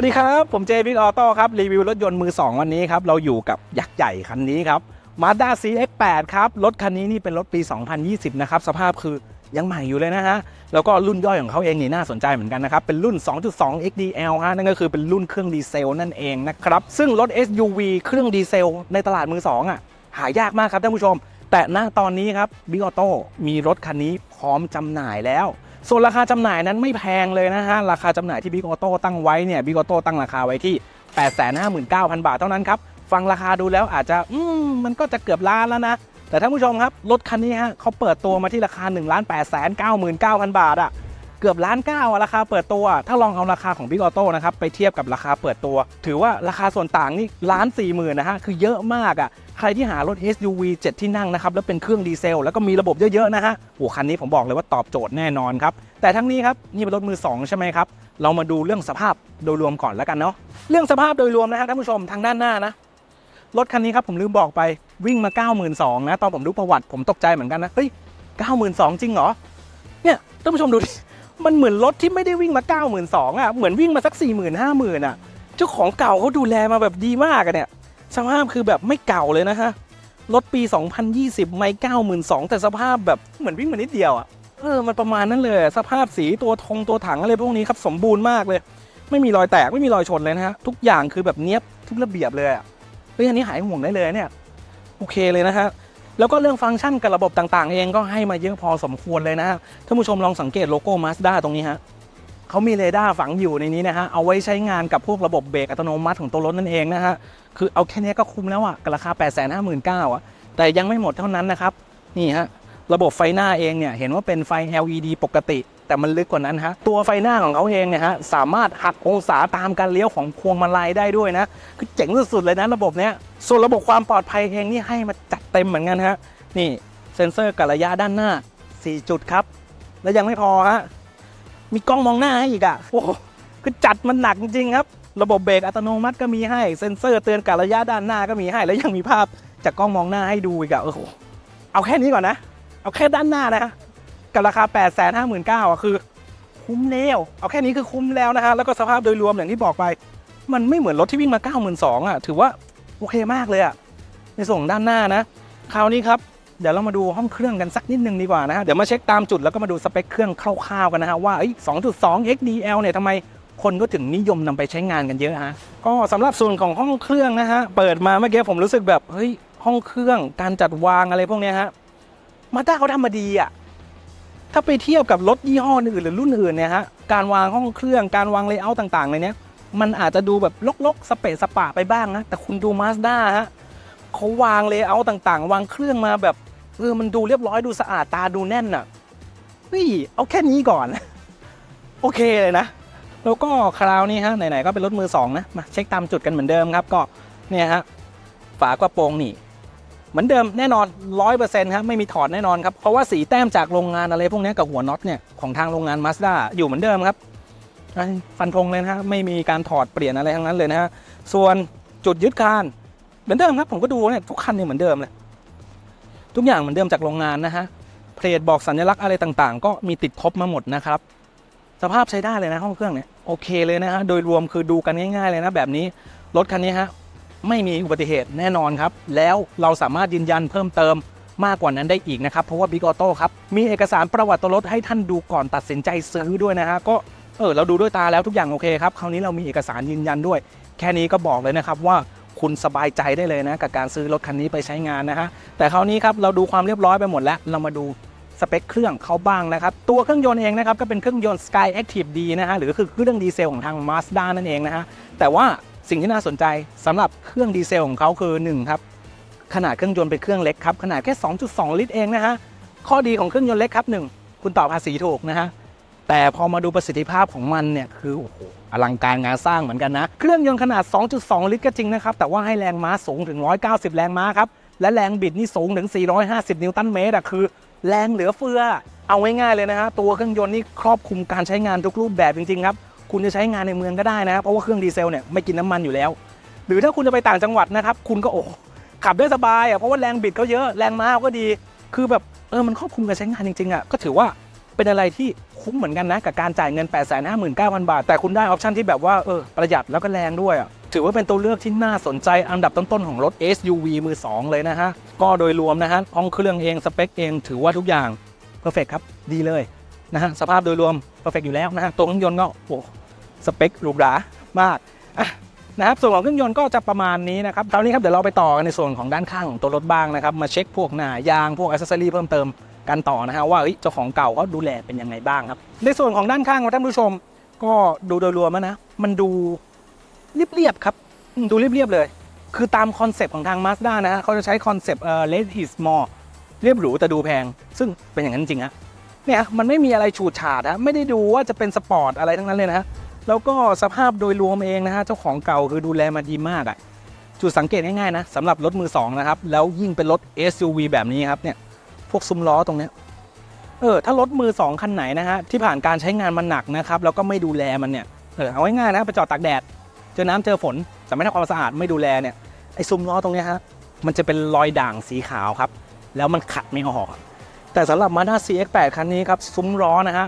วัสดีครับ ผมเจบิ๊กออโต้ครับ รีวิวรถยนต์มือ 2 วันนี้ครับ เราอยู่กับยักษ์ใหญ่คันนี้ครับ Mazda CX-8 ครับ รถคันนี้นี่เป็นรถปี 2020 นะครับ สภาพคือยังใหม่อยู่เลยนะฮะ แล้วก็รุ่นย่อยของเขาเองนี่น่าสนใจเหมือนกันนะครับ เป็นรุ่น 2.2 XDL ฮะ นั่นก็คือเป็นรุ่นเครื่องดีเซลนั่นเองนะครับ ซึ่งรถ SUV เครื่องดีเซลในตลาดมือ 2อะ หายากมากครับท่านผู้ชม แต่ณตอนนี้ครับบิ๊กออโต้มีรถคันนี้พร้อมจำหน่ายแล้ว ส่วนราคาจำหน่ายนั้นไม่แพงเลยนะฮะ ราคาจำหน่ายที่บิ๊กออโต้ตั้งไว้เนี่ยบิ๊กออโต้ตั้งราคาไว้ที่ 859,000 บาทเท่านั้นครับ ฟังราคาดูแล้วอาจจะอืมมันก็จะเกือบล้านแล้วนะ แต่ท่านผู้ชมครับ รถคันนี้ฮะเขาเปิดตัวมาที่ราคา 1 8 9 9 0 0 0 บาทอะ เกือบล้านเก้าราคาเปิดตัว ถ้าลองเอาราคาของ Big Auto นะครับไปเทียบกับราคาเปิดตัว ถือว่าราคาส่วนต่างนี่ล้านสี่หมื่นนะฮะคือเยอะมากอะใครที่หารถ SUV 7 ที่นั่งนะครับแล้วเป็นเครื่องดีเซล แล้วก็มีระบบเยอะๆนะฮะโอ้คันนี้ผมบอกเลยว่าตอบโจทย์แน่นอนครับแต่ทั้งนี้ครับนี่เป็นรถมือ 2 ใช่ไหมครับเรามาดูเรื่องสภาพโดยรวมก่อนแล้วกันเนาะเรื่องสภาพโดยรวมนะฮะท่านผู้ชมทางด้านหน้านะรถคันนี้ครับผมลืมบอกไปวิ่งมา 92,000นะตอนผมดูประวัติผมตกใจเหมือนกันนะเฮ้ย92,000จริงเหรอเนี่ยท่านผู้ชมดูดิ มันเหมือนรถที่ไม่ได้วิ่งมา 92,000อะเหมือนวิ่งมาสัก 40,000 50,000อะเจ้าของเก่าเขาดูแลมาแบบดีมากอะเนี่ยสภาพคือแบบไม่เก่าเลยนะฮะรถปี 2020 ไม่ 92,000 แต่สภาพแบบเหมือนวิ่งมานิดเดียวอะเออมันประมาณนั้นเลย สภาพสีตัวทงตัวถังอะไรพวกนี้ครับสมบูรณ์มากเลย ไม่มีรอยแตกไม่มีรอยชนเลยนะฮะทุกอย่างคือแบบเนี้ยบทุกระเบียบเลยอะเฮ้ยอันนี้หายห่วงได้เลยเนี่ยโอเคเลยนะฮะ แล้วก็เรื่องฟังก์ชันกับระบบต่างๆ เองก็ให้มาเยอะพอสมควรเลยนะครับท่านผู้ชมลองสังเกตโลโก้ Mazda ตรงนี้ฮะเขามีเรดาร์ฝังอยู่ในนี้นะฮะ เอาไว้ใช้งานกับพวกระบบเบรกอัตโนมัติของตัวรถนั่นเองนะฮะ คือเอาแค่นี้ก็คุ้มแล้วอะกับราคา 8 5 9 0 0 0อะแต่ยังไม่หมดเท่านั้นนะครับ นี่ฮะ ระบบไฟหน้าเองเนี่ย เห็นว่าเป็นไฟ LED ปกติ แต่มันลึกกว่านั้นฮะตัวไฟหน้าของเขาเองเนี่ยฮะสามารถหักองศาตามการเลี้ยวของพวงมาลัยได้ด้วยนะคือเจ๋งสุดๆเลยนะระบบเนี้ยส่วนระบบความปลอดภัยเองนี่ให้มาจัดเต็มเหมือนกันฮะนี่เซ็นเซอร์กับระยะด้านหน้า 4 จุดครับ แล้วยังไม่พอฮะมีกล้องมองหน้าให้อีกอะ่ะโอ้คือจัดมันหนักจริงครับ ระบบเบรกอัตโนมัติก็มีให้เซ็นเซอร์เตือนกับระยะด้านหน้าก็มีให้ แล้วยังมีภาพจากกล้องมองหน้าให้ดูอีกอะ่ะโอ้โหเอาแค่นี้ก่อนนะ เอาแค่ด้านหน้านะ กับราคา 8 5 9 0 0 0อะคือ คุ้มแล้วเอาแค่นี้คือคุ้มแล้วนะฮะแล้วก็สภาพโดยรวมอย่างที่บอกไป มันไม่เหมือนรถที่วิ่งมา 92,000อะถือว่าโอเคมากเลยอะในส่วนของด้านหน้านะ คราวนี้ครับเดี๋ยวเรามาดูห้องเครื่องกันสักนิดนึงดีกว่านะฮะเดี๋ยวมาเช็คตามจุดแล้วก็มาดูสเปคเครื่องคร่าวๆกันนะฮะว่าเอ้2.2 XDL เนี่ยทำไมคนก็ถึงนิยมนำไปใช้งานกันเยอะฮะก็สำหรับส่วนของห้องเครื่องนะฮะเปิดมาเมื่อกี้ผมรู้สึกแบบเฮ้ยห้องเครื่องการจัดวางอะไรพวกนี้ฮะมาด้าเขาทำมาดีอะ ถ้าไปเทียบกับรถยี่ห้ออื่นหรือรุ่นอื่นเนี่ยฮะการวางห้องเครื่องการวางเลเยอร์ต่างๆในเนี้ยมันอาจจะดูแบบลกๆสเปะสปะไปบ้างนะแต่คุณดูมาสด้าฮะเขาวางเลเยอร์ต่างๆ วางเครื่องมาแบบเออมันดูเรียบร้อยดูสะอาดตาดูแน่นอะเฮ้ยเอาแค่นี้ก่อน โอเคเลยนะ แล้วก็คราวนี้ฮะไหนๆก็เป็นรถมือสองนะมาเช็คตามจุดกันเหมือนเดิมครับก็เนี่ยฮะฝากระโปรงนี่ เหมือนเดิมแน่นอนร้อยเปอร์เซ็นต์ครับไม่มีถอดแน่นอนครับ เพราะว่าสีแต้มจากโรงงานอะไรพวกนี้กับหัวน็อตเนี่ยของทางโรงงาน Mazda อยู่เหมือนเดิมครับฟันธงเลยนะฮะไม่มีการถอดเปลี่ยนอะไรทั้งนั้นเลยนะฮะส่วนจุดยึดคานเหมือนเดิมครับผมก็ดูเนี่ยทุกคันเนี่ยเหมือนเดิมเลยทุกอย่างเหมือนเดิมจากโรงงานนะฮะเพลทบอกสัญลักษณ์อะไรต่างๆ ก็มีติดครบมาหมดนะครับสภาพใช้ได้เลยนะห้องเครื่องเนี่ยโอเคเลยนะฮะโดยรวมคือดูกันง่ายๆเลยนะแบบนี้รถคันนี้ฮะ ไม่มีอุบัติเหตุแน่นอนครับ แล้วเราสามารถยืนยันเพิ่มเติมมากกว่านั้นได้อีกนะครับ เพราะว่า Big Auto ครับ มีเอกสารประวัติรถให้ท่านดูก่อนตัดสินใจซื้อด้วยนะฮะก็เออเราดูด้วยตาแล้วทุกอย่างโอเคครับคราวนี้เรามีเอกสารยืนยันด้วย แค่นี้ก็บอกเลยนะครับว่าคุณสบายใจได้เลยนะ กับการซื้อรถคันนี้ไปใช้งานนะฮะแต่คราวนี้ครับเราดูความเรียบร้อยไปหมดแล้ว เรามาดูสเปคเครื่องเขาบ้างนะครับ ตัวเครื่องยนต์เองนะครับ ก็เป็นเครื่องยนต์ Sky Active D นะฮะหรือคือเครื่องดีเซลของทาง Mazda นั่นเองนะฮะแต่ว่า สิ่งที่น่าสนใจสำหรับเครื่องดีเซลของเขาคือ1ครับขนาดเครื่องยนต์เป็นเครื่องเล็กครับขนาดแค่ 2.2 ลิตรเองนะฮะข้อดีของเครื่องยนต์เล็กครับ 1 คุณต่อภาษีถูกนะฮะแต่พอมาดูประสิทธิภาพของมันเนี่ยคือโอ้โหอลังการงานสร้างเหมือนกันนะ เครื่องยนต์ขนาด 2.2 ลิตรก็จริงนะครับ แต่ว่าให้แรงม้าสูงถึง 190 แรงม้าครับ และแรงบิดนี่สูงถึง 450 นิวตันเมตรอะคือ แรงเหลือเฟือ เอาง่ายๆเลยนะฮะตัวเครื่องยนต์นี่ครอบคลุมการใช้งานทุกรูปแบบจริงๆครับ คุณจะใช้งานในเมืองก็ได้นะครับเพราะว่าเครื่องดีเซลเนี่ยไม่กินน้ำมันอยู่แล้ว หรือถ้าคุณจะไปต่างจังหวัดนะครับ คุณก็โอ้ขับได้สบายอะเพราะว่าแรงบิดเขาเยอะแรงม้าเขาก็ดี คือแบบเออมันครอบคลุมการใช้งานจริงๆอะก็ถือว่าเป็นอะไรที่คุ้มเหมือนกันนะกับการจ่ายเงิน 8 5 9 0 0 0 บาท แต่คุณได้ออปชันที่แบบว่าเออประหยัดแล้วก็แรงด้วยอะถือว่าเป็นตัวเลือกที่น่าสนใจอันดับต้นๆของรถ SUV มือ 2 เลยนะฮะ ก็โดยรวมนะฮะห้องเครื่องเองสเปคเองถือว่าทุกอย่างเพอร์เฟกครับ ดีเลยนะฮะ สภาพโดยรวมเพอร์เฟกอยู่แล้วนะฮะ ตัวเครื่องยนต์ก็โอ้ สเปคหรูหรามากนะครับส่วนของเครื่องยนต์ก็จะประมาณนี้นะครับคราวนี้ครับเดี๋ยวเราไปต่อกันในส่วนของด้านข้างของตัวรถบ้างนะครับมาเช็คพวกหน้ายางพวกอ c เซ s ซอรี่เพิ่มเติมกันต่อนะฮะว่าเจ้าของเก่าเขาดูแลเป็นยังไงบ้างครับ ในส่วนของด้านข้างท่านผู้ชม ก็ดูโดยรวมนะ มันดูเรียบๆครับ ดูเรียบๆเลย คือตามคอนเซปต์ของทาง Mazda นะฮะเขาจะใช้คอนเซปต์เอ่อ less is more เรียบหรูแต่ดูแพง ซึ่งเป็นอย่างนั้นจริงฮะเนี่ยมันไม่มีอะไรฉูดฉาดฮะไม่ได้ดูว่าจะเป็นสปอร์ตอะไรทั้งนั้นเลยนะ แล้วก็สภาพโดยรวมเองนะฮะเจ้าของเก่าคือดูแลมาดีมากอะจุดสังเกตง่ายๆนะสำหรับรถมือสองนะครับแล้วยิ่งเป็นรถ SUV แบบนี้ครับเนี่ยพวกซุ้มล้อตรงเนี้ยเออถ้ารถมือสองคันไหนนะฮะที่ผ่านการใช้งานมันหนักนะครับแล้วก็ไม่ดูแลมันเนี่ยเออเอาง่ายๆนะไปจอดตากแดดเจอน้ำเจอฝนแต่ไม่ทำความสะอาดไม่ดูแลเนี่ยไอ้ซุ้มล้อตรงเนี้ยฮะมันจะเป็นรอยด่างสีขาวครับ แล้วมันขัดไม่ออก แต่สำหรับ Mazda CX-8 คันนี้ครับซุ้มล้อนะฮะ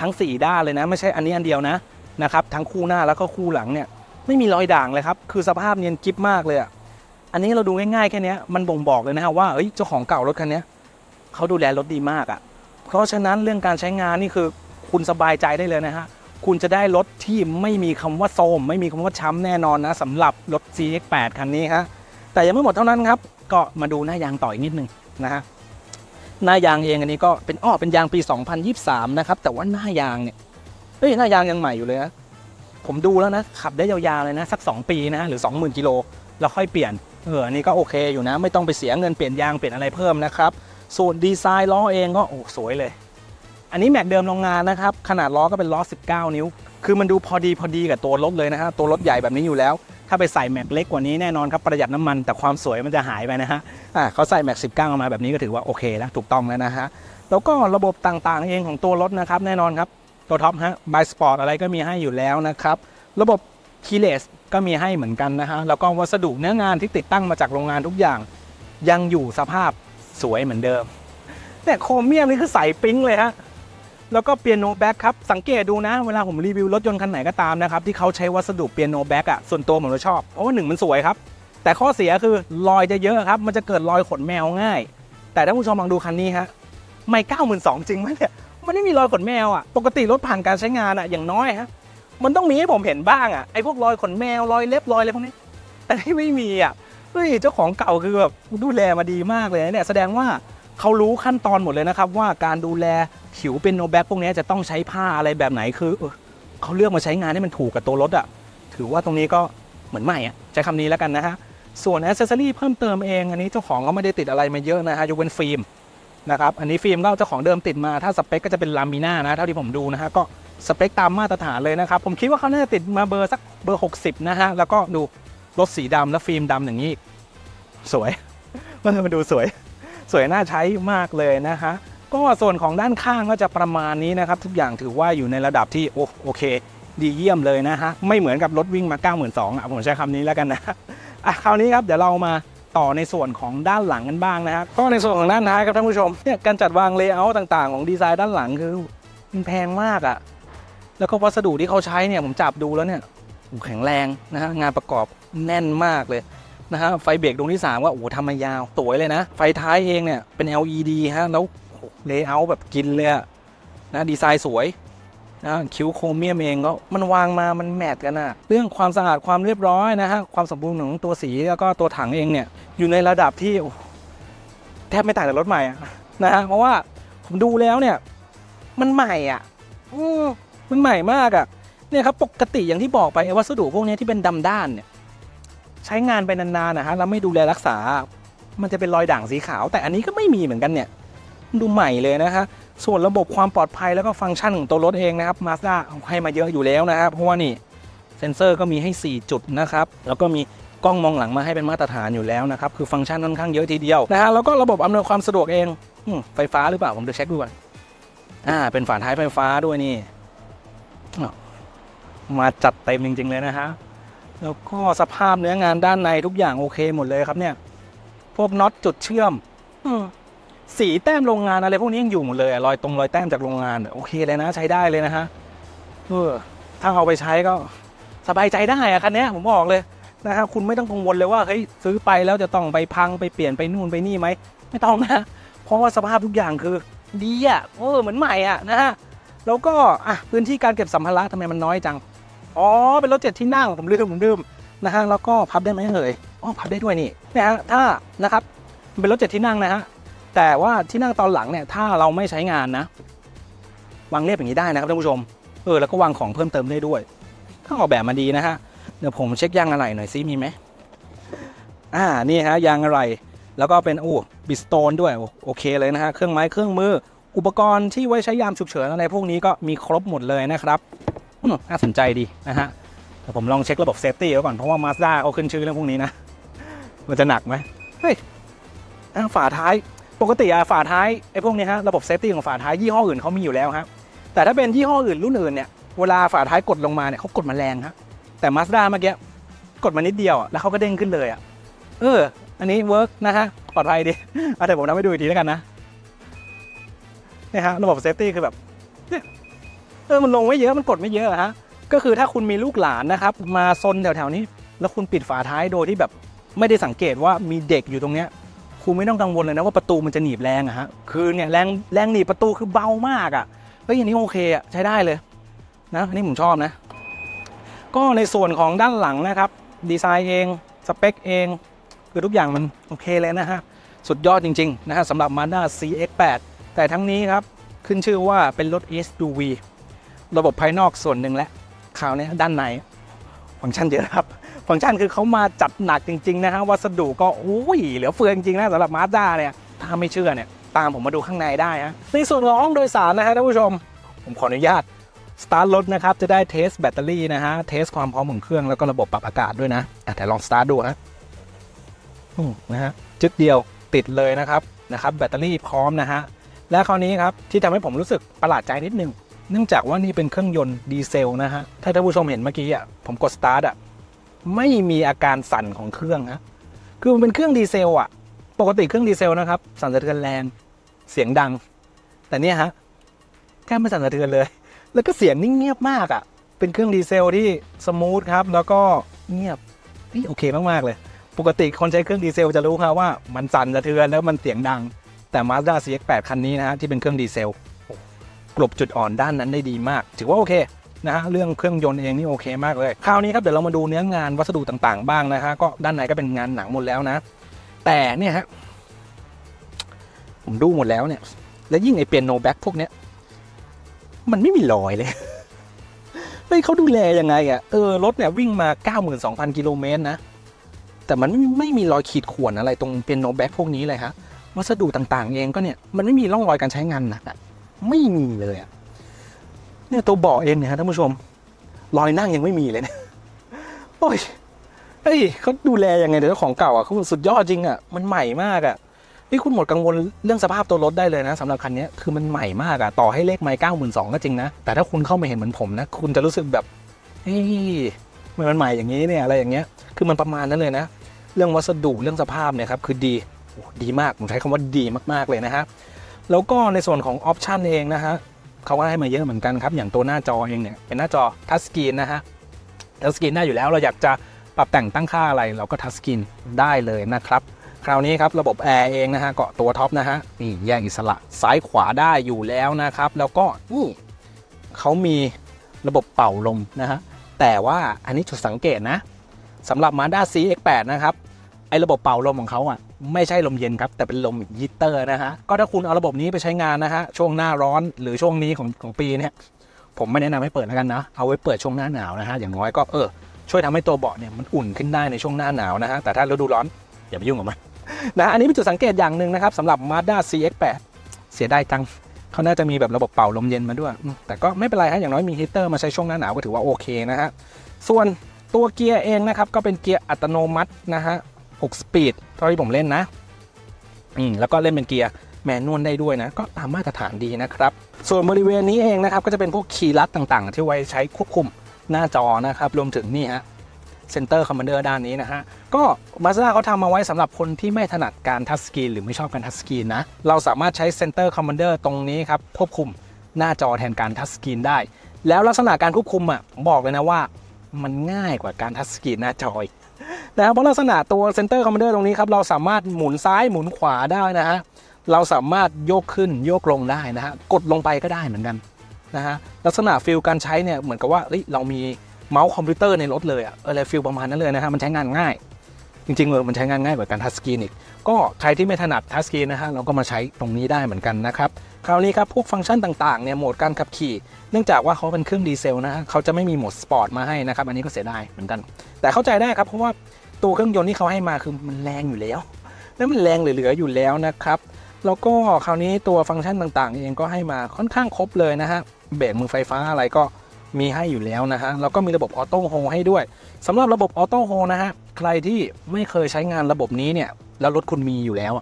ทั้ง 4 ด้านเลยนะ ไม่ใช่อันนี้อันเดียวนะ นะครับทั้งคู่หน้าแล้วก็คู่หลังเนี่ยไม่มีรอยด่างเลยครับคือสภาพเนียนกิฟมากเลยอะอันนี้เราดูง่ายๆแค่นี้มันบ่งบอกเลยนะฮะว่าเอ้ยเจ้าของเก่ารถคันนี้เขาดูแลรถดีมากอะเพราะฉะนั้นเรื่องการใช้งานนี่คือคุณสบายใจได้เลยนะฮะคุณจะได้รถที่ไม่มีคำว่าโทมไม่มีคำว่าช้ำแน่นอนนะสำหรับรถ CX8 คันนี้ฮะแต่ยังไม่หมดเท่านั้นครับ ก็มาดูหน้ายางต่ออีกนิดนึงนะฮะหน้ายางเองอันนี้ก็เป็นอ้อเป็นยางปี 2023 นะครับ แต่ว่าหน้ายางเนี่ย เฮ้ยหน้ายางยังใหม่อยู่เลยนะผมดูแล้วนะขับได้ยาวๆเลยนะสัก 2 ปีนะหรือ 20,000กิโลแล้วค่อยเปลี่ยนเออนนี้ก็โอเคอยู่นะ ไม่ต้องไปเสียเงินเปลี่ยนยางเปลี่ยนอะไรเพิ่มนะครับส่วนดีไซน์ล้อเองก็โอ้สวยเลย อันนี้แม็กเดิมโรงงานนะครับขนาดล้อก็เป็นล้อ 19 นิ้ว คือมันดูพอดีพอดีกับตัวรถเลยนะฮะตัวรถใหญ่แบบนี้อยู่แล้ว ถ้าไปใส่แม็กเล็กกว่านี้แน่นอนครับประหยัดน้ำมันแต่ความสวยมันจะหายไปนะฮะอ่าเขาใส่แม็ก19มาแบบนี้ก็ถือว่าโอเคแล้วถูกต้องแล้วนะฮะแล้วก็ระบบต่างๆเองของตัวรถนะครับแน่นอนครับ ตัวท็อปฮะบายสปอร์ตอะไรก็มีให้อยู่แล้วนะครับ ระบบคีเลสก็มีให้เหมือนกันนะฮะ แล้วก็วัสดุเนื้องานที่ติดตั้งมาจากโรงงานทุกอย่าง ยังอยู่สภาพสวยเหมือนเดิมเนี่โครเมียมนี่คือใสปิ๊งเลยฮะแล้วก็เปียโนแบ็กครับ สังเกตดูนะ เวลาผมรีวิวรถยนต์คันไหนก็ตามนะครับ ที่เขาใช้วัสดุเปียโนแบ็กอะส่วนตัวผมก็ชอบ เพราะว่าหนึ่งมันสวยครับ แต่ข้อเสียคือรอยจะเยอะครับ มันจะเกิดรอยขนแมวง่าย แต่ถ้าผู้ชมลองดูคันนี้ฮะไม่เก้าหมื่นสองจริงไหมเนี่ย มันไม่มีรอยขนแมวอะ ปกติรถผ่านการใช้งานอะอย่างน้อยฮะ มันต้องมีให้ผมเห็นบ้างอะไอ้พวกรอยขนแมวรอยเล็บรอยอะไรพวกนี้ แต่ที่ไม่มีอะเฮ้ยเจ้าของเก่าคือแบบดูแลมาดีมากเลยนะเนี่ยแสดงว่าเขารู้ขั้นตอนหมดเลยนะครับ ว่าการดูแลผิวเป็นโนแบ็กพวกนี้จะต้องใช้ผ้าอะไรแบบไหนคือเออเขาเลือกมาใช้งานให้มันถูกกับตัวรถอะถือว่าตรงนี้ก็เหมือนใหม่อะใช้คำนี้แล้วกันนะฮะส่วนอ c เซ s ซอรี่เพิ่มเติมเองอันนี้เจ้าของก็ไม่ได้ติดอะไรมาเยอะนะฮะยกเว้นฟิล์ม นะครับอันนี้ฟิล์มก็เจ้าของเดิมติดมาถ้าสเปคก็จะเป็นลามิน่านะเท่าที่ผมดูนะฮะก็สเปคตามมาตรฐานเลยนะครับ ผมคิดว่าเขาน่าจะติดมาเบอร์สักเบอร์ 60 นะฮะ แล้วก็ดูรถสีดำและฟิล์มดำอย่างนี้ สวยมันมาดูสวย สวยน่าใช้มากเลยนะฮะ ก็ส่วนของด้านข้างก็จะประมาณนี้นะครับ ทุกอย่างถือว่าอยู่ในระดับที่โอโอเค ดีเยี่ยมเลยนะฮะ ไม่เหมือนกับรถวิ่งมา 92,000อะผมใช้คำนี้แล้วกันนะอะคราวนี้ครับเดี๋ยวเรามา ต่อในส่วนของด้านหลังกันบ้างนะฮะก็ในส่วนของด้านท้ายครับท่านผู้ชมเนี่ยการจัดวางเลเยอร์ต่าง ๆ ของดีไซน์ด้านหลังคือมันแพงมากอะ่ะ แล้วก็วัสดุที่เขาใช้เนี่ยผมจับดูแล้วเนี่ยแข็งแรงนะฮะงานประกอบแน่นมากเลยนะฮะไฟเบรกดวงที่ 3 ว่าโอ้โหทำมายาวสวยเลยนะ ไฟท้ายเองเนี่ยเป็น LED ฮะแล้วเลเยอร์แบบกินเลยนะดีไซน์สวย นะคิ้วโครเมียมเองก็มันวางมามันแมทกันอะเรื่องความสะอาดความเรียบร้อยนะฮะความสมบูรณ์ของตัวสีแล้วก็ตัวถังเองเนี่ยอยู่ในระดับที่แทบไม่ต่างจากรถใหม่อะนะฮะเพราะว่าผมดูแล้วเนี่ย มันใหม่อะอมันใหม่มากอะเนี่ยครับปกติอย่างที่บอกไปวัสดุพวกนี้ที่เป็นดำด้านเนี่ย ใช้งานไปนานๆนะฮะแล้วไม่ดูแลรักษา มันจะเป็นรอยด่างสีขาว แต่อันนี้ก็ไม่มีเหมือนกันเนี่ย ดูใหม่เลยนะฮะ ส่วนระบบความปลอดภัยแล้วก็ฟังก์ชันของตัวรถเองนะครับ Mazda ให้มาเยอะอยู่แล้วนะครับ เพราะว่านี่เซ็นเซอร์ก็มีให้ 4 จุดนะครับ แล้วก็มีกล้องมองหลังมาให้เป็นมาตรฐานอยู่แล้วนะครับ คือฟังก์ชันค่อนข้างเยอะทีเดียวนะฮะแล้วก็ระบบอำนวยความสะดวกเองอไฟฟ้าหรือเปล่าผมจะเช็คดูก่อนอ่าเป็นฝาท้ายไฟฟ้าด้วยนี่มาจัดเต็มจริง ๆ เลยนะฮะแล้วก็สภาพเนื้องานด้านในทุกอย่างโอเคหมดเลยครับเนี่ย พวกน็อตจุดเชื่อมอืม สีแต้มโรงงานอะไรพวกนี้ยังอยู่หมดเลยรอยตรงรอยแต้มจากโรงงานโอเคเลยนะใช้ได้เลยนะฮะเออถ้าเอาไปใช้ก็สบายใจได้อะคันนี้ผมบอกเลยนะฮะคุณไม่ต้องกังวลเลยว่าเฮ้ยซื้อไปแล้วจะต้องไปพังไปเปลี่ยนไปนู่นไปนี่ไหมไม่ต้องนะ เพราะว่าสภาพทุกอย่างคือดีอะเออเหมือนใหม่อะนะฮะแล้วก็อะพื้นที่การเก็บสัมภาระทำไมมันน้อยจังอ๋อเป็นรถเจ็ดที่นั่งผมลืมผมลืมนะฮะแล้วก็พับได้ไหมเอ่ยอ๋อพับได้ด้วยนี่นะฮะถ้านะครับเป็นรถเจ็ดที่นั่งนะฮะ แต่ว่าที่นั่งตอนหลังเนี่ยถ้าเราไม่ใช้งานนะวางเรียบอย่างนี้ได้นะครับท่านผู้ชมเออแล้วก็วางของเพิ่มเติมได้ด้วยถ้าออกแบบมาดีนะฮะเดี๋ยวผมเช็คยางอะไรหน่อยซิมีไหมอ่านี่ฮะยางอะไรแล้วก็เป็นโอ้บิสโตนด้วยโอเคเลยนะฮะเครื่องไม้เครื่องมือ อุปกรณ์ที่ไว้ใช้ยามฉุกเฉินอะไรพวกนี้ก็มีครบหมดเลยนะครับน่าสนใจดีนะฮะแต่ผมลองเช็คระบบเซฟตี้ไว้ก่อนเพราะว่ามาสด้าเขาขึ้นชื่อเรื่องพวกนี้นะ มันจะหนักไหมเฮ้ยฝาท้าย ปกติอะฝาท้ายไอ้พวกนี้ฮะระบบเซฟตี้ของฝาท้ายยี่ห้ออื่นเขามีอยู่แล้วครับแต่ถ้าเป็นยี่ห้ออื่นรุ่นอื่นเนี่ยเวลาฝาท้ายกดลงมาเนี่ยเขากดมาแรงครับแต่มาสด้าเมื่อกี้กดมานิดเดียวแล้วเขาก็เด้งขึ้นเลยอะเออ อันนี้เวิร์กนะฮะปลอดภัยดีเอาเดี๋ยวผมทำให้ดูอีกทีแล้วกันนะนี่ฮะระบบเซฟตี้คือแบบเนี่ยเออมันลงไม่เยอะมันกดไม่เยอะอะฮะก็คือถ้าคุณมีลูกหลานนะครับ มาซนแถวๆนี้ แล้วคุณปิดฝาท้ายโดยที่แบบไม่ได้สังเกตว่ามีเด็กอยู่ตรงเนี้ย คุณไม่ต้องกังวลเลยนะว่าประตูมันจะหนีบแรงอะฮะคือเนี่ยแรงแรงหนีบประตูคือเบามากอะเฮ้ยอันนี้โอเคอะใช้ได้เลยนะอันนี้ผมชอบนะ ก็ในส่วนของด้านหลังนะครับ ดีไซน์เองสเปคเองคือทุกอย่างมันโอเคเลยนะฮะสุดยอดจริงๆนะฮะสำหรับ Mazda CX-8 แต่ทั้งนี้ครับขึ้นชื่อว่าเป็นรถ SUV ระบบภายนอกส่วนหนึ่งและคราวนี้ด้านในฟังก์ชันเยอะครับ ฟังก์ชันคือเขามาจัดหนักจริงๆนะฮะวัสดุก็โอ้ยเหลือเฟือจริงๆนะสำหรับมาสด้าเนี่ยถ้าไม่เชื่อเนี่ยตามผมมาดูข้างในได้ฮะในส่วนของห้องโดยสารนะฮะท่านผู้ชม ผมขออนุญาตสตาร์ทรถนะครับจะได้เทสแบตเตอรี่นะฮะเทสความพร้อมของเครื่องแล้วก็ระบบปรับอากาศด้วยนะแต่ลองสตาร์ทดูฮะอืมนะฮะจึ๊กเดียวติดเลยนะครับนะครับแบตเตอรี่พร้อมนะฮะและคราวนี้ครับที่ทำให้ผมรู้สึกประหลาดใจนิดนึงเนื่องจากว่านี่เป็นเครื่องยนต์ดีเซลนะฮะถ้าท่านผู้ชมเห็นเมื่อกี้อะผมกดสตาร์ทอะ ไม่มีอาการสั่นของเครื่องฮะคือมันเป็นเครื่องดีเซลอะปกติเครื่องดีเซลนะครับ สั่นสะเทือนแรงเสียงดัง แต่เนี่ยฮะแค่ไม่สั่นสะเทือนเลย แล้วก็เสียงนิ่งเงียบมากอะเป็นเครื่องดีเซลที่สมูทครับแล้วก็เงียบนี่โอเคมากๆเลย ปกติคนใช้เครื่องดีเซลจะรู้ครับว่ามันสั่นสะเทือนแล้วมันเสียงดัง แต่ Mazda CX-8 คันนี้นะฮะที่เป็นเครื่องดีเซลกลบจุดอ่อนด้านนั้นได้ดีมาก ถือว่าโอเค นะฮะเรื่องเครื่องยนต์เองนี่โอเคมากเลย คราวนี้ครับเดี๋ยวเรามาดูเนื้องานวัสดุต่างๆ บ้างนะฮะก็ด้านในก็เป็นงานหนังหมดแล้วนะ แต่เนี่ยฮะผมดูหมดแล้วเนี่ย แล้วยิ่งไอเปียโนแบ็กพวกเนี้ยมันไม่มีรอยเลยเฮ้ยเขาดูแลยังไงอะ่ะเออรถเนี่ยวิ่งมา 92,000 กิโลเมตรนะ แต่มันไม่ไม่มีรอยขีดข่วนอะไรตรงเปียโนแบ็กพวกนี้เลยฮะวัสดุต่างๆ เองก็เนี่ยมันไม่มีร่องรอยการใช้งานหนักอะไม่มีเลยอะ เนี่ยตัวเบาะเองเนี่ยฮะท่านผู้ชม รอยนั่งยังไม่มีเลยเนี่ยโอ้ยเฮ้ยเขาดูแลยังไงเดี๋ยวเจ้าของเก่าอะเขาสุดยอดจริงอะมันใหม่มากอะนี่คุณหมดกังวลเรื่องสภาพตัวรถได้เลยนะสำหรับคันนี้คือมันใหม่มากอะต่อให้เลขไมล์เก้าหมื่นสองก็จริงนะ แต่ถ้าคุณเข้ามาเห็นเหมือนผมนะ คุณจะรู้สึกแบบเฮ้ยมันใหม่อย่างนี้เนี่ยอะไรอย่างเงี้ย คือมันประมาณนั้นเลยนะ เรื่องวัสดุเรื่องสภาพเนี่ยครับคือดีดีมากผมใช้คำว่าดีมากๆเลยนะฮะแล้วก็ในส่วนของออปชันเองนะฮะ เขาก็ให้มาเยอะเหมือนกันครับ อย่างตัวหน้าจอเองเนี่ยเป็นหน้าจอทัชสกรีนนะฮะทัชสกรีนได้อยู่แล้วเราอยากจะปรับแต่งตั้งค่าอะไรเราก็ทัชสกรีนได้เลยนะครับคราวนี้ครับระบบแอร์เองนะฮะเกาะตัวท็อปนะฮะนี่แยกอิสระซ้ายขวาได้อยู่แล้วนะครับ แล้วก็นี่เขามีระบบเป่าลมนะฮะแต่ว่าอันนี้จุดสังเกตนะสำหรับ Mazda CX-8 นะครับ ไอ้ระบบเป่าลมของเขาอะไม่ใช่ลมเย็นครับ แต่เป็นลมฮีเตอร์นะฮะ ก็ถ้าคุณเอาระบบนี้ไปใช้งานนะฮะ ช่วงหน้าร้อนหรือช่วงนี้ของของปีเนี่ยผมไม่แนะนำให้เปิดแล้วกันนะ เอาไว้เปิดช่วงหน้าหนาวนะฮะ อย่างน้อยก็เออช่วยทำให้ตัวเบาะเนี่ยมันอุ่นขึ้นได้ในช่วงหน้าหนาวนะฮะ แต่ถ้าฤดูร้อนอย่าไปยุ่งกับมันนะอันนี้เป็นจุดสังเกตอย่างหนึ่งนะครับสำหรับ Mazda CX-8 เสียดายจังเขาน่าจะมีแบบระบบเป่าลมเย็นมาด้วย แต่ก็ไม่เป็นไรฮะอย่างน้อยมีฮีเตอร์มาใช้ช่วงหน้าหนาวก็ถือว่าโอเคนะฮะส่วนตัวเกียร์เองนะครับก็เป็นเกียร์อัตโนมัตินะฮะ 6 สปีดเท่าที่ผมเล่นนะอืมแล้วก็เล่นเป็นเกียร์แมนนวลได้ด้วยนะ ก็ตามมาตรฐานดีนะครับ ส่วนบริเวณนี้เองนะครับ ก็จะเป็นพวกคีย์ลัดต่างๆ ที่ไว้ใช้ควบคุมหน้าจอนะครับ รวมถึงนี่ฮะ Center Commander ด้านนี้นะฮะ ก็ Mazda เขาทำมาไว้สำหรับคนที่ไม่ถนัดการทัชสกรีนหรือไม่ชอบการทัชสกรีนนะ เราสามารถใช้ Center Commander ตรงนี้ครับ ควบคุมหน้าจอแทนการทัชสกรีนได้ แล้วลักษณะการควบคุมอะบอกเลยนะว่า มันง่ายกว่าการทัชสกรีนหน้าจอ อีกนะเพราะลักษณะตัว Center Commander ตรงนี้ครับเราสามารถหมุนซ้ายหมุนขวาได้นะฮะเราสามารถโยกขึ้นโยกลงได้นะฮะกดลงไปก็ได้เหมือนกันนะฮะลักษณะฟิลการใช้เนี่ยเหมือนกับว่าเอ้ยเรามีเมาส์คอมพิวเตอร์ในรถเลยอะอะไรฟิลประมาณนั้นเลยนะฮะมันใช้งานง่าย จริงๆเลยมันใช้งานง่ายกว่าการทัชสกรีนอีกก็ใครที่ไม่ถนัดทัชสกรีนนะฮะเราก็มาใช้ตรงนี้ได้เหมือนกันนะครับคราวนี้ครับพวกฟังก์ชันต่างๆเนี่ยโหมดการขับขี่เนื่องจากว่าเขาเป็นเครื่องดีเซลนะฮะเขาจะไม่มีโหมดสปอร์ตมาให้นะครับอันนี้ก็เสียดายเหมือนกัน แต่เข้าใจได้ครับเพราะว่า ตัวเครื่องยนต์ที่เขาให้มาคือมันแรงอยู่แล้ว แล้วมันแรงเหลือๆอยู่แล้วนะครับ แล้วก็คราวนี้ตัวฟังก์ชันต่างๆ เองก็ให้มาค่อนข้างครบเลยนะฮะเบรกมือไฟฟ้าอะไรก็มีให้อยู่แล้วนะฮะ แล้วก็มีระบบออโต้โฮให้ด้วยสำหรับระบบออโต้โฮนะฮะ ใครที่ไม่เคยใช้งานระบบนี้เนี่ย แล้วรถคุณมีอยู่แล้ว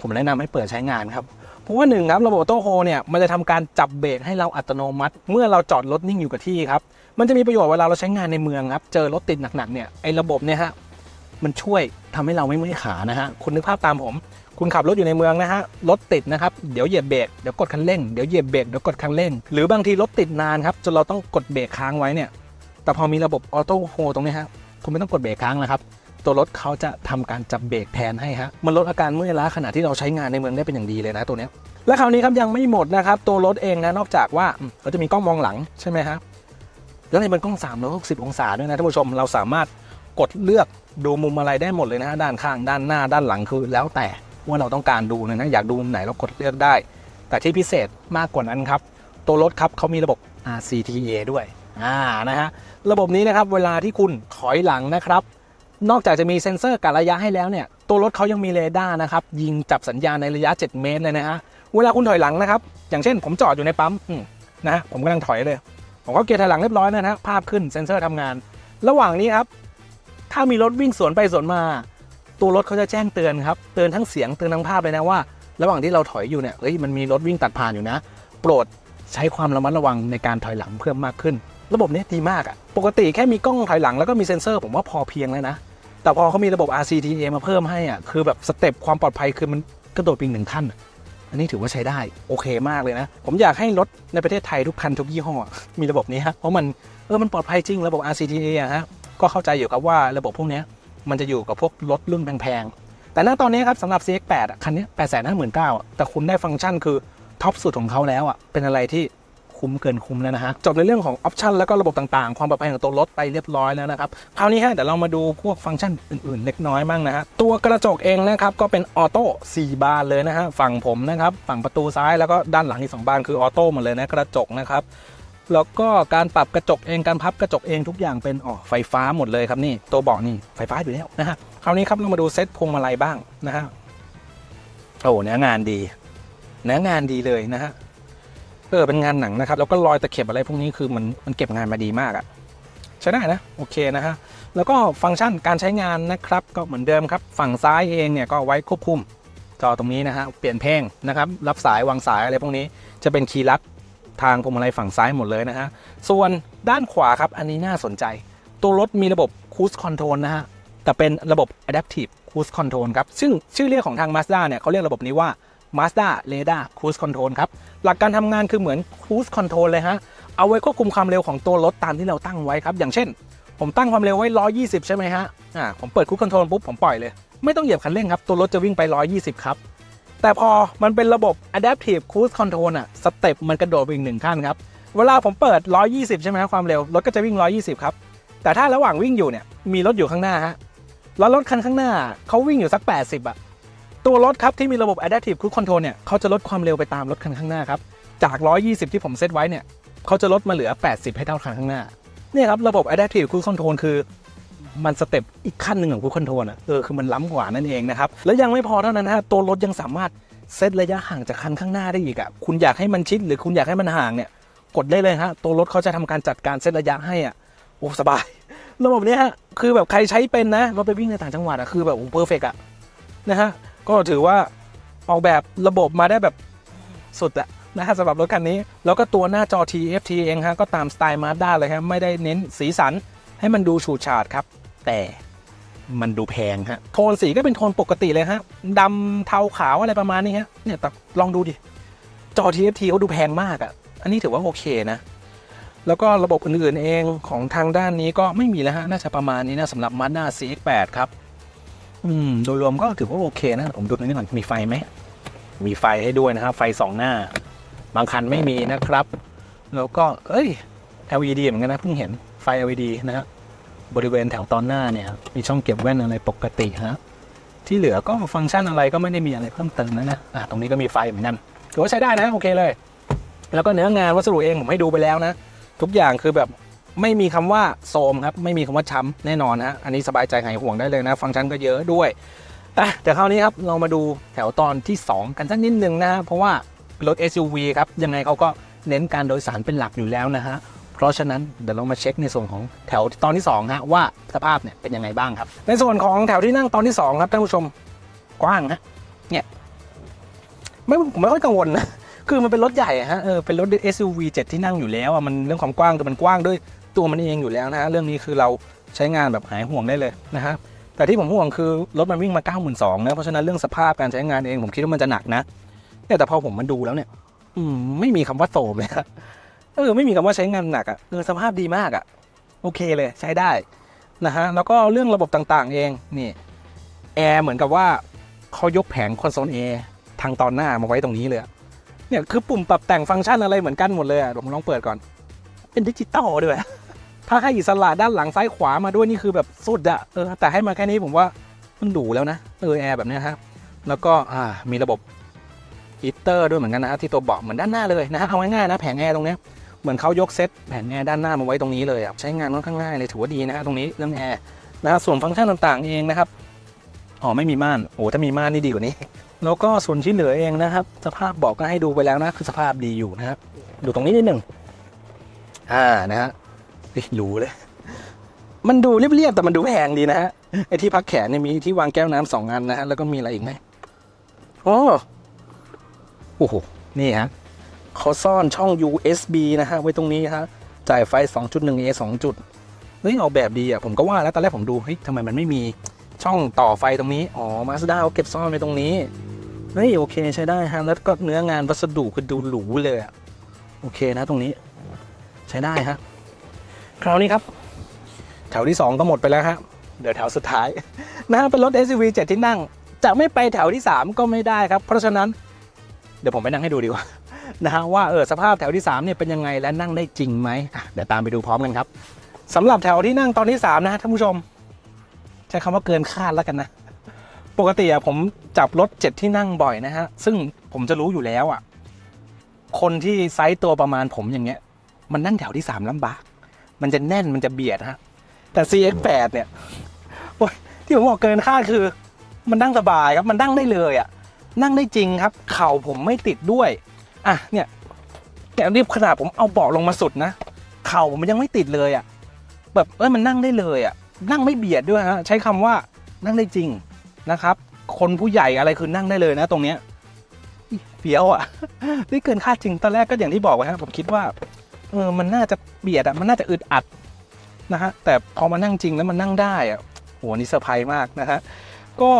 ผมแนะนำให้เปิดใช้งานครับ เพราะว่าหนึ่งครับ ระบบออโต้โฮเนี่ย มันจะทำการจับเบรกให้เราอัตโนมัติ เมื่อเราจอดรถนิ่งอยู่กับที่ครับ มันจะมีประโยชน์เวลาเราใช้งานในเมืองครับ เจอรถติดหนักๆเนี่ย ไอ้ระบบเนี่ยฮะ มันช่วยทำให้เราไม่เมื่อยขานะฮะคุณนึกภาพตามผม คุณขับรถอยู่ในเมืองนะฮะรถติดนะครับเดี๋ยวเหยียบเบรกเดี๋ยวกดคันเร่งเดี๋ยวเหยียบเบรกเดี๋ยวกดคันเร่ง หรือบางทีรถติดนานครับจนเราต้องกดเบรกค้างไว้เนี่ย แต่พอมีระบบออโต้โฮตรงนี้ฮะคุณไม่ต้องกดเบรกค้างแล้วครับตัวรถเขาจะทำการจับเบรกแทนให้ฮะมันลดอาการเมื่อยล้าขณะที่เราใช้งานในเมืองได้เป็นอย่างดีเลยนะตัวนี้และคราวนี้ครับยังไม่หมดนะครับตัวรถเองนะนอกจากว่าเราจะมีกล้องมองหลังใช่ไหมฮะแล้วในเป็นกล้อง 360 องศาด้วยนะท่านผู้ชมเราสามารถ กดเลือกดูมุมอะไรได้หมดเลยนะฮะด้านข้างด้านหน้าด้านหลังคือ แล้วแต่ว่าเราต้องการดูเลยนะอยากดูมุมไหนเรากดเลือกได้ แต่ที่พิเศษมากกว่านั้นครับ ตัวรถครับเขามีระบบ RCTA ด้วยอ่านะฮะระบบนี้นะครับเวลาที่คุณถอยหลังนะครับ นอกจากจะมีเซ็นเซอร์กะระยะให้แล้วเนี่ยตัวรถเขายังมีเรดาร์นะครับยิงจับสัญญาณในระยะ 7 เมตรเลยนะฮะเวลาคุณถอยหลังนะครับ อย่างเช่น ผมจอดอยู่ในปั๊มนะผมกำลังถอยเลย ผมก็เกียร์ถอยหลังเรียบร้อยแล้วนะฮะภาพขึ้นเซ็นเซอร์ทำงาน ระหว่างนี้ครับ ถ้ามีรถวิ่งสวนไปสวนมา ตัวรถเขาจะแจ้งเตือนครับ เตือนทั้งเสียงเตือนทั้งภาพเลยนะว่า ระหว่างที่เราถอยอยู่เนี่ยเฮ้ยมันมีรถวิ่งตัดผ่านอยู่นะ โปรดใช้ความระมัดระวังในการถอยหลังเพิ่มมากขึ้น ระบบนี้ดีมากอะปกติแค่มีกล้องถอยหลังแล้วก็มีเซ็นเซอร์ผมว่าพอเพียงแล้วนะ แต่พอเขามีระบบ RCTA มาเพิ่มให้อะคือแบบสเต็ปความปลอดภัยคือมันกระโดดไปอีกหนึ่งขั้นอันนี้ถือว่าใช้ได้โอเคมากเลยนะ ผมอยากให้รถในประเทศไทยทุกคันทุกยี่ห้อมีระบบนี้ฮะเพราะมันเออมันปลอดภัยจริงระบบ RCTA ฮะ ก็เข้าใจอยู่ครับว่าระบบพวกนี้มันจะอยู่กับพวกรถรุ่นแพงๆ แต่ณตอนนี้ครับสำหรับ CX8 คันนี้8 5 9 0 0 0แต่คุณได้ฟังก์ชันคือท็อปสุดของเขาแล้วอะเป็นอะไรที่คุ้มเกินคุ้มแล้วนะฮะจบในเรื่องของออปชันแล้วก็ระบบต่างๆ ความปลอดภัยของตัวรถไปเรียบร้อยแล้วนะครับคราวนี้ฮะเดี๋ยวเรามาดูพวกฟังก์ชันอื่นๆ เล็กน้อยบ้างนะฮะตัวกระจกเองนะครับก็เป็นออโต้4บานเลยนะฮะฝั่งผมนะครับฝั่งประตูซ้ายแล้วก็ด้านหลังอีกสองบานคือออโต้หมดเลยนะกระจกนะครับ แล้วก็การปรับกระจกเองการพับกระจกเองทุกอย่างเป็นอ๋อไฟฟ้าหมดเลยครับนี่ตัวเบาะนี่ไฟฟ้าอยู่แล้วนะฮะคราวนี้ครับเรามาดูเซ็ตพวงมาลัยบ้างนะฮะโอ้เนื้องานดีเนื้องานดีเลยนะฮะเออเป็นงานหนังนะครับ แล้วก็รอยตะเข็บอะไรพวกนี้คือมันมันเก็บงานมาดีมากอะใช้ได้นะโอเคนะฮะแล้วก็ฟังก์ชันการใช้งานนะครับ ก็เหมือนเดิมครับ ฝั่งซ้ายเองเนี่ยก็ไว้ควบคุมจอตรงนี้นะฮะเปลี่ยนเพลงนะครับ รับสายวางสายอะไรพวกนี้จะเป็นคีย์ลัด ทางพวงมาลัยฝั่งซ้ายหมดเลยนะฮะ ส่วนด้านขวาครับ อันนี้น่าสนใจ ตัวรถมีระบบ Cruise Control นะฮะ แต่เป็นระบบ Adaptive Cruise Control ครับ ซึ่งชื่อเรียกของทาง Mazda เนี่ยเขาเรียกระบบนี้ว่า Mazda Radar Cruise Control ครับ หลักการทำงานคือเหมือน Cruise Control เลยฮะ เอาไว้ควบคุมความเร็วของตัวรถตามที่เราตั้งไว้ครับ อย่างเช่น ผมตั้งความเร็วไว้ 120 ใช่ไหมฮะ อ่า ผมเปิด Cruise Control ปุ๊บ ผมปล่อยเลย ไม่ต้องเหยียบคันเร่งครับ ตัวรถจะวิ่งไป 120 ครับ แต่พอมันเป็นระบบ Adaptive Cruise Control อะสเต็ปมันกระโดดไปอีกหนึ่งขั้นครับ เวลาผมเปิด 120 ใช่ไหมครับความเร็ว รถก็จะวิ่ง 120 ครับ แต่ถ้าระหว่างวิ่งอยู่เนี่ยมีรถอยู่ข้างหน้าฮะแล้วรถคันข้างหน้าเขาวิ่งอยู่สัก 80อะตัวรถครับที่มีระบบ Adaptive Cruise Control เนี่ยเขาจะลดความเร็วไปตามรถคันข้างหน้าครับจาก 120 ที่ผมเซตไว้เนี่ยเขาจะลดมาเหลือ 80 ให้เท่าคันข้างหน้าเนี่ยครับระบบ Adaptive Cruise Control คือ มันสเต็ปอีกขั้นหนึ่งของ Cruise Control อะเออคือมันล้ำกว่านั่นเองนะครับ แล้วยังไม่พอเท่านั้นนะฮะตัวรถยังสามารถเซตระยะห่างจากคันข้างหน้าได้อีกอะคุณอยากให้มันชิดหรือคุณอยากให้มันห่างเนี่ยกดได้เลยฮะตัวรถเขาจะทำการจัดการเซตระยะให้อะโอ้สบายระบบเนี้ยคือแบบใครใช้เป็นนะเรถไปวิ่งในต่างจังหวัดอะคือแบบโอ้เพอร์เฟกอะนะฮะก็ถือว่าออกแบบระบบมาได้แบบสุดอะนะฮะสำหรับรถคันนี้ แล้วก็ตัวหน้าจอ TFT เองฮะก็ตามสไตล์มาด้าเลยครับไม่ได้เน้นสีสันให้มันดูฉูดฉาดครับ แต่มันดูแพงฮะ โทนสีก็เป็นโทนปกติเลยฮะดำเทาขาวอะไรประมาณนี้ฮะ เนี่ยแต่ลองดูดิ จอ TFT เขาดูแพงมากอะ่ะ อันนี้ถือว่าโอเคนะ แล้วก็ระบบอื่นๆเองของทางด้านนี้ก็ไม่มีแล้วฮะ น่าจะประมาณนี้นะสำหรับ Mazda CX-8 ครับ อืม โดยรวมก็ถือว่าโอเคนะ ผมดูตรงนี้ก่อนมีไฟไหม มีไฟให้ด้วยนะครับ ไฟสองหน้า บางคันไม่มีนะครับ แล้วก็ เอ้ย LED เหมือนกันนะเพิ่งเห็นไฟ LED นะฮะ บริเวณแถวตอนหน้าเนี่ยมีช่องเก็บแว่นอะไรปกติฮะที่เหลือก็ฟังก์ชันอะไรก็ไม่ได้มีอะไรเพิ่มเติมนะนะอะตรงนี้ก็มีไฟเหมือนกันถือว่าใช้ได้นะโอเคเลย แล้วก็เนื้องานวัสดุเองผมให้ดูไปแล้วนะ ทุกอย่างคือแบบไม่มีคำว่าโทมครับไม่มีคำว่าช้ำแน่นอนนะอันนี้สบายใจหายห่วงได้เลยนะ ฟังก์ชันก็เยอะด้วยอะแต่คราวนี้ครับเรามาดูแถวตอนที่ 2 กันสักนิดนึงนะเพราะว่ารถ SUV ครับยังไงเขาก็เน้นการโดยสารเป็นหลักอยู่แล้วนะฮะ เพราะฉะนั้นเดี๋ยวเรามาเช็คในส่วนของแถวตอนที่2ฮะว่าสภาพเนี่ยเป็นยังไงบ้างครับ ในส่วนของแถวที่นั่งตอนที่2ครับท่านผู้ชมกว้างฮะเนี่ยไม่ผมไม่ค่อยกังวลนะคือมันเป็นรถใหญ่ฮะเออเป็นรถ SUV 7 ที่นั่งอยู่แล้วอะมันเรื่องความกว้างแต่มันกว้างด้วยตัวมันเองอยู่แล้วนะฮะเรื่องนี้คือเราใช้งานแบบหายห่วงได้เลยนะฮะแต่ที่ผมห่วงคือรถมันวิ่งมา 92,000นะเพราะฉะนั้นเรื่องสภาพการใช้งานเองผมคิดว่ามันจะหนักนะเนี่ยแต่พอผมมาดูแล้วเนี่ย อืมไม่มีคำว่าโสมเลยครับ เออไม่มีคำว่าใช้งานหนักอะเออสภาพดีมากอะ โอเคเลยใช้ได้นะฮะแล้วก็เรื่องระบบต่างๆ เองนี่แอร์เหมือนกับว่าเขายกแผงคอนโซลแอร์ทางตอนหน้ามาไว้ตรงนี้เลยเนี่ยคือปุ่มปรับแต่งฟังก์ชันอะไรเหมือนกันหมดเลยอะผมลองเปิดก่อน เป็นดิจิตอลด้วยถ้าให้อิสระด้านหลังซ้ายขวามาด้วยนี่คือแบบสุดอะเออแต่ให้มาแค่นี้ผมว่ามันดูแล้วนะเออแอร์แบบนี้ครับแล้วก็อ่ามีระบบฮีเตอร์ด้วยเหมือนกันนะที่ตัวเบาะเหมือนด้านหน้าเลยนะฮะเอาง่ายๆนะแผงแอร์ตรงเนี้ย เหมือนเขายกเซตแผงแอร์ด้านหน้ามาไว้ตรงนี้เลยอะใช้งานค่อนข้างง่ายเลยถือว่าดีนะตรงนี้เรื่องแอร์นะฮะส่วนฟังก์ชันต่างๆเองนะครับอ๋อไม่มีม่านโอ้ถ้ามีม่านนี่ดีกว่านี้ แล้วก็ส่วนที่เหลือเองนะครับ สภาพเบาะก็ให้ดูไปแล้วนะคือสภาพดีอยู่นะครับดูตรงนี้นิดหนึ่งอ่านะฮะเฮ้ยหรูเลย มันดูเรียบๆแต่มันดูแพงดีนะฮะไอที่พักแขนเนี่ยมีที่วางแก้วน้ำสองอันนะฮะแล้วก็มีอะไรอีกไหมโอ้โอ้โหนี่ฮะ เขาซ่อนช่อง USB นะฮะไว้ตรงนี้ฮะจ่ายไฟ 2.1 A 2 จุดเฮ้ยออกแบบดีอะผมก็ว่าแล้วตอนแรกผมดูเฮ้ยทำไมมันไม่มีช่องต่อไฟตรงนี้ อ๋อมาสด้าเขาเก็บซ่อนไว้ตรงนี้เฮ้ยโอเคใช้ได้ฮะแล้วก็เนื้องานวัสดุคือดูหรูเลยอะโอเคนะตรงนี้ ใช้ได้ฮะคราวนี้ครับ แถวที่ 2 ก็หมดไปแล้วฮะเดี๋ยวแถวสุดท้ายนะฮะเป็นรถ SUV 7 ที่นั่ง จะไม่ไปแถวที่ 3 ก็ไม่ได้ครับ เพราะฉะนั้นเดี๋ยวผมไปนั่งให้ดูดีกว่า นะฮะว่าเออสภาพแถวที่3เนี่ยเป็นยังไงและนั่งได้จริงไหมเดี๋ยวตามไปดูพร้อมกันครับสำหรับแถวที่นั่งตอนที่3นะฮะท่านผู้ชม ใช้คำว่าเกินคาดแล้วกันนะ ปกติอะผมจับรถเจ็ดที่นั่งบ่อยนะฮะ ซึ่งผมจะรู้อยู่แล้วอะคนที่ไซส์ตัวประมาณผมอย่างเงี้ย มันนั่งแถวที่3ลำบาก มันจะแน่นมันจะเบียดฮะ แต่ CX8 เนี่ยโอ้ยที่ผมบอกเกินคาดคือ มันนั่งสบายครับมันนั่งได้เลยอะนั่งได้จริงครับ เข่าผมไม่ติดด้วย อะเนี่ยเนี่ยนี่ขนาดผมเอาเบาะลงมาสุดนะเข่าผมมันยังไม่ติดเลยอะ่ะแบบเอ้ยมันนั่งได้เลยอะ่ะนั่งไม่เบียดด้วยฮะใช้คำว่านั่งได้จริงนะครับ คนผู้ใหญ่อะไรคือนั่งได้เลยนะ ตรงเนี้ยเฟี้ยวอะ่ะนี่เกินคาดจริงตอนแรกก็อย่างที่บอกไว้ครับผมคิดว่าเออมันน่าจะเบียดอะ่ะมันน่าจะอึดอัดนะฮะแต่พอมานั่งจริงแล้วมันนั่งได้อะโหนี่เซอร์ไพรส์มากนะฮะก็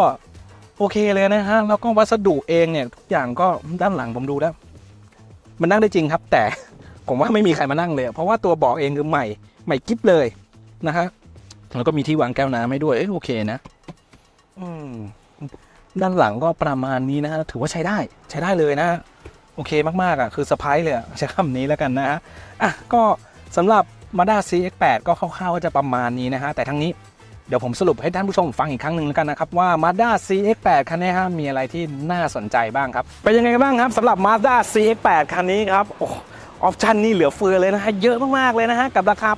โอเคเลยนะฮะแล้วก็วัสดุเองเนี่ยทุกอย่างก็ด้านหลังผมดูแล้ว มันนั่งได้จริงครับ แต่ผมว่าไม่มีใครมานั่งเลย เพราะว่าตัวเบาะเองคือใหม่ใหม่กิ๊บเลยนะฮะแล้วก็มีที่วางแก้วน้ำให้ด้วยเอ้โอเคนะ อืมด้านหลังก็ประมาณนี้นะฮะถือว่าใช้ได้ใช้ได้เลยนะ โอเคมากๆอะคือเซอร์ไพรส์เลยใช้คำนี้แล้วกันนะฮะอะก็สำหรับ Mazda CX-8 ก็คร่าวๆก็จะประมาณนี้นะฮะแต่ทั้งนี้ เดี๋ยวผมสรุปให้ท่านผู้ชมฟังอีกครั้งหนึ่งแล้วกันนะครับ ว่า Mazda CX-8 คันนี้ฮะมีอะไรที่น่าสนใจบ้างครับเป็นยังไงบ้างครับสำหรับ Mazda CX-8 คันนี้ครับโอ้ออปชันนี่เหลือเฟือเลยนะฮะเยอะมากๆเลยนะฮะกับราคา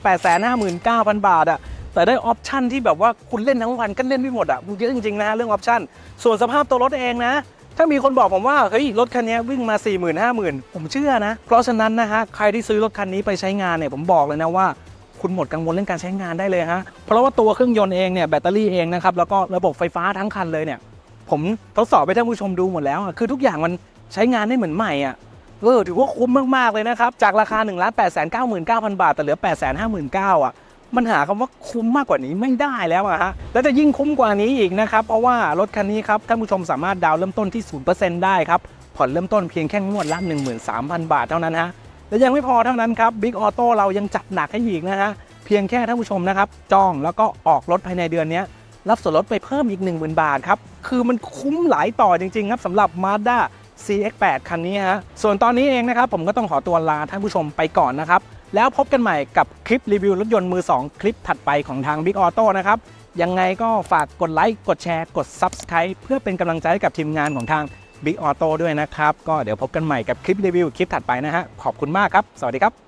859,000 บาทอะแต่ได้ออปชันที่แบบว่าคุณเล่นทั้งวันก็เล่นไม่หมดอะเยอะจริงๆนะฮะเรื่องออปชันส่วนสภาพตัวรถเองนะถ้ามีคนบอกผมว่าเฮ้ยรถคันนี้วิ่งมา 4 0 0 0 0 5 0,000 ผมเชื่อนะ เพราะฉะนั้นนะฮะใครที่ซื้อรถคันนี้ไปใช้งานเนี่ยผมบอกเลยนะว่า คุณหมดกังวลเรื่องการใช้งานได้เลยฮะเพราะว่าตัวเครื่องยนต์เองเนี่ยแบตเตอรี่เองนะครับแล้วก็ระบบไฟฟ้าทั้งคันเลยเนี่ยผมทดสอบไปท่านผู้ชมดูหมดแล้วอะคือทุกอย่างมันใช้งานได้เหมือนใหม่อะเออถือว่าคุ้มมาก ๆ เลยนะครับ จากราคา1 8 9 9 0 0 0 บาท แต่เหลือ 8 5 9 0 0 0อะมันหาคำว่าคุ้มมากกว่านี้ไม่ได้แล้วอะฮะ แล้วจะยิ่งคุ้มกว่านี้อีกนะครับ เพราะว่ารถคันนี้ครับ ท่านผู้ชมสามารถดาวน์เริ่มต้นที่ 0%ได้ครับ ผ่อนเริ่มต้นเพียงแค่งวดละ13,000 บาทเท่านั้นฮะ และยังไม่พอเท่านั้นครับ Big Auto เรายังจัดหนักให้อีกนะฮะเพียงแค่ท่านผู้ชมนะครับ จองแล้วก็ออกรถภายในเดือนนี้รับส่วนลดไปเพิ่มอีก 10,000 บาทครับ คือมันคุ้มหลายต่อจริง ๆ ครับสำหรับ Mazda CX-8 คันนี้ฮะ ส่วนตอนนี้เองนะครับ ผมก็ต้องขอตัวลาท่านผู้ชมไปก่อนนะครับ แล้วพบกันใหม่กับคลิปรีวิวรถยนต์มือ 2 คลิปถัดไปของทาง Big Auto นะครับ ยังไงก็ฝากกดไลค์กดแชร์ กด Subscribe เพื่อเป็นกำลังใจให้กับทีมงานของทาง Big Auto ด้วยนะครับ ก็เดี๋ยวพบกันใหม่กับคลิปรีวิวคลิปถัดไปนะฮะขอบคุณมากครับ สวัสดีครับ